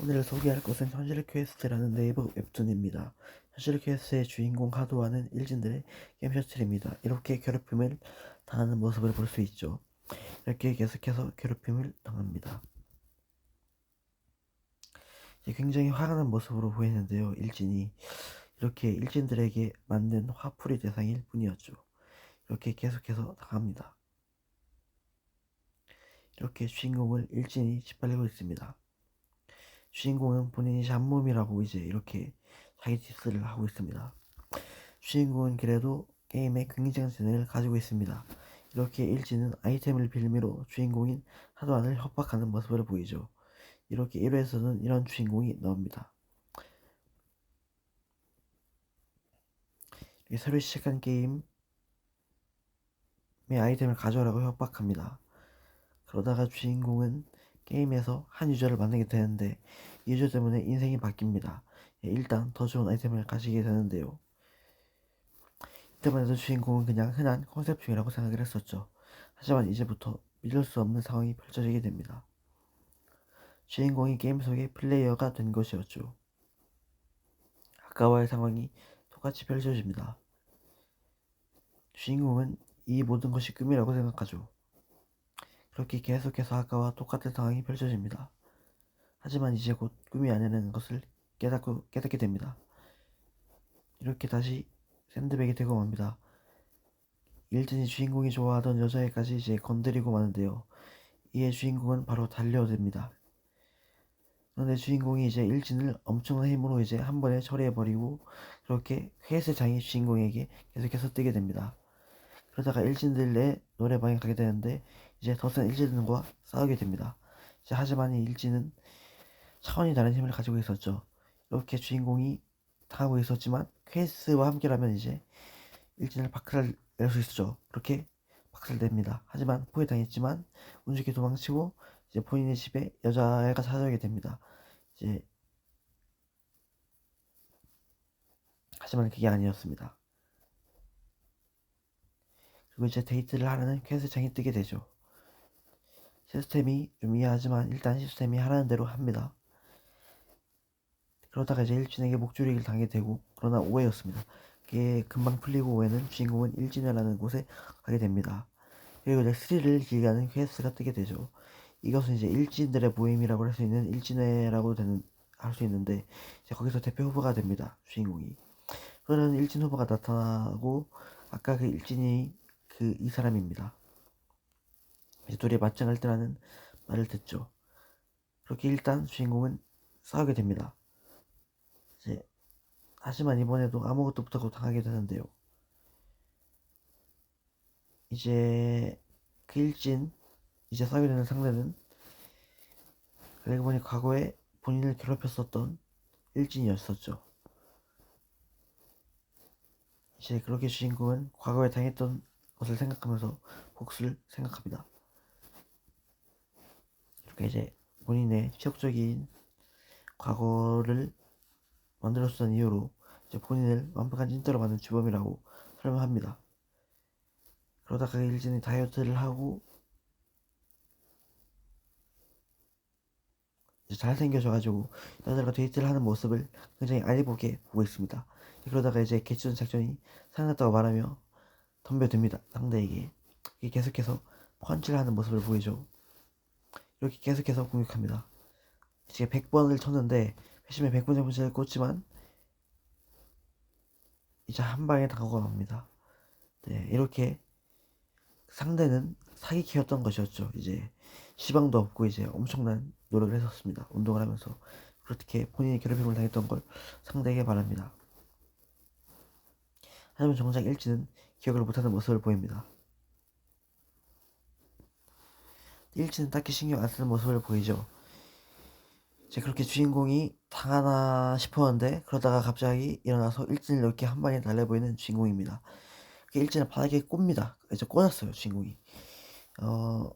오늘 소개할 것은 현실 퀘스트라는 네이버 웹툰입니다. 현실 퀘스트의 주인공 하도와는 일진들의 게임 셔틀입니다. 이렇게 괴롭힘을 당하는 모습을 볼 수 있죠. 이렇게 계속해서 괴롭힘을 당합니다. 굉장히 화가 난 모습으로 보이는데요. 일진이 이렇게 일진들에게 만든 화풀이 대상일 뿐이었죠. 이렇게 계속해서 당합니다. 이렇게 주인공을 일진이 짓밟고 있습니다. 주인공은 본인이 잡몸이라고 이제 이렇게 자기 디스를 하고 있습니다. 주인공은 그래도 게임에 굉장한 재능을 가지고 있습니다. 이렇게 일진은 아이템을 빌미로 주인공인 하도안을 협박하는 모습을 보이죠. 이렇게 1회에서는 이런 주인공이 나옵니다. 이렇게 새로 시작한 게임의 아이템을 가져오라고 협박합니다. 그러다가 주인공은 게임에서 한 유저를 만나게 되는데 이 유저 때문에 인생이 바뀝니다. 예, 일단 더 좋은 아이템을 가지게 되는데요. 이때만 해도 주인공은 그냥 흔한 컨셉 중이라고 생각을 했었죠. 하지만 이제부터 믿을 수 없는 상황이 펼쳐지게 됩니다. 주인공이 게임 속의 플레이어가 된 것이었죠. 아까와의 상황이 똑같이 펼쳐집니다. 주인공은 이 모든 것이 꿈이라고 생각하죠. 그렇게 계속해서 아까와 똑같은 상황이 펼쳐집니다. 하지만 이제 곧 꿈이 아니라는 것을 깨닫고 깨닫게 됩니다. 이렇게 다시 샌드백이 되고 맙니다. 일진이 주인공이 좋아하던 여자애까지 이제 건드리고 마는데요. 이에 주인공은 바로 달려듭니다. 그런데 주인공이 이제 일진을 엄청난 힘으로 이제 한 번에 처리해버리고 그렇게 회세장이 주인공에게 계속해서 뜨게 됩니다. 그러다가 일진들의 노래방에 가게 되는데 이제 더 센 일진들과 싸우게 됩니다. 이제 하지만 이 일진은 차원이 다른 힘을 가지고 있었죠. 이렇게 주인공이 당하고 있었지만 퀘스와 함께라면 이제 일진을 박살 낼 수 있었죠. 그렇게 박살 냅니다. 하지만 포위당했지만 운 좋게 도망치고 이제 본인의 집에 여자애가 찾아오게 됩니다. 이제 하지만 그게 아니었습니다. 그리고 이제 데이트를 하라는 퀘스트창이 뜨게 되죠. 시스템이 좀 이해하지만 일단 시스템이 하라는 대로 합니다. 그러다가 이제 일진에게 목조리기를 당하게 되고 그러나 오해였습니다. 그게 금방 풀리고 오해는 주인공은 일진회라는 곳에 가게 됩니다. 그리고 이제 스릴을 기가는 퀘스트가 뜨게 되죠. 이것은 이제 일진들의 모임이라고 할 수 있는 일진회라고 되는 할 수 있는데 이제 거기서 대표 후보가 됩니다. 주인공이. 그러는 일진 후보가 나타나고 아까 그 일진이 그 이 사람입니다. 이제 둘이 맞짱을 뜨라는 말을 듣죠. 그렇게 일단 주인공은 싸우게 됩니다. 이제 하지만 이번에도 아무것도 못하고 당하게 되는데요. 이제 그 일진 이제 싸우게 되는 상대는 그러고 보니 과거에 본인을 괴롭혔었던 일진이었었죠. 이제 그렇게 주인공은 과거에 당했던 것을 생각하면서 복수를 생각합니다. 이렇게 이제 본인의 치욕적인 과거를 만들었던 이유로 이제 본인을 완벽한 찐따로 만든 주범이라고 설명합니다. 그러다가 일진이 다이어트를 하고 잘생겨져가지고 여자들과 데이트를 하는 모습을 굉장히 알보게 보고 있습니다. 그러다가 이제 개추전 작전이 생각났다고 말하며 덤벼듭니다. 상대에게 계속해서 펀치를 하는 모습을 보이죠. 이렇게 계속해서 공격합니다. 이제 100번을 쳤는데 회심에 100번 정도를 꽂지만 이제 한 방에 당하고 맙니다. 네, 이렇게 상대는 사기캐였던 것이었죠. 이제 시방도 없고 이제 엄청난 노력을 했었습니다. 운동을 하면서 그렇게 본인이 괴롭힘을 당했던 걸 상대에게 말합니다. 하지만 정작 일진은 기억을 못하는 모습을 보입니다. 일진은 딱히 신경 안 쓰는 모습을 보이죠. 이제 그렇게 주인공이 당하나 싶었는데 그러다가 갑자기 일어나서 일진을 이렇게 한 방에 날려 보이는 주인공입니다. 그 일진을 바닥에 꼽니다. 이제 꽂았어요 주인공이. 어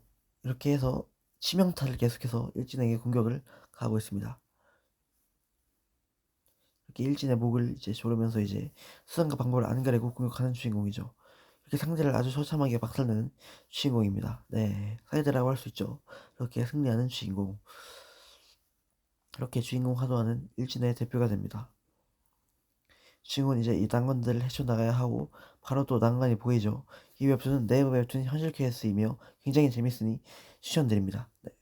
이렇게 해서 치명타를 계속해서 일진에게 공격을 가하고 있습니다. 이렇게 일진의 목을 이제 조르면서 이제 수단과 방법을 안 가리고 공격하는 주인공이죠. 이렇게 상대를 아주 처참하게 박살내는 주인공입니다. 네, 사이드라고 할 수 있죠. 이렇게 승리하는 주인공. 그렇게 주인공 하도아는 일진의 대표가 됩니다. 주인공은 이제 이 난관들을 헤쳐나가야 하고 바로 또 난관이 보이죠. 이 웹툰은 네이버 웹툰 현실캐에 쓰이며 굉장히 재밌으니 추천드립니다. 네.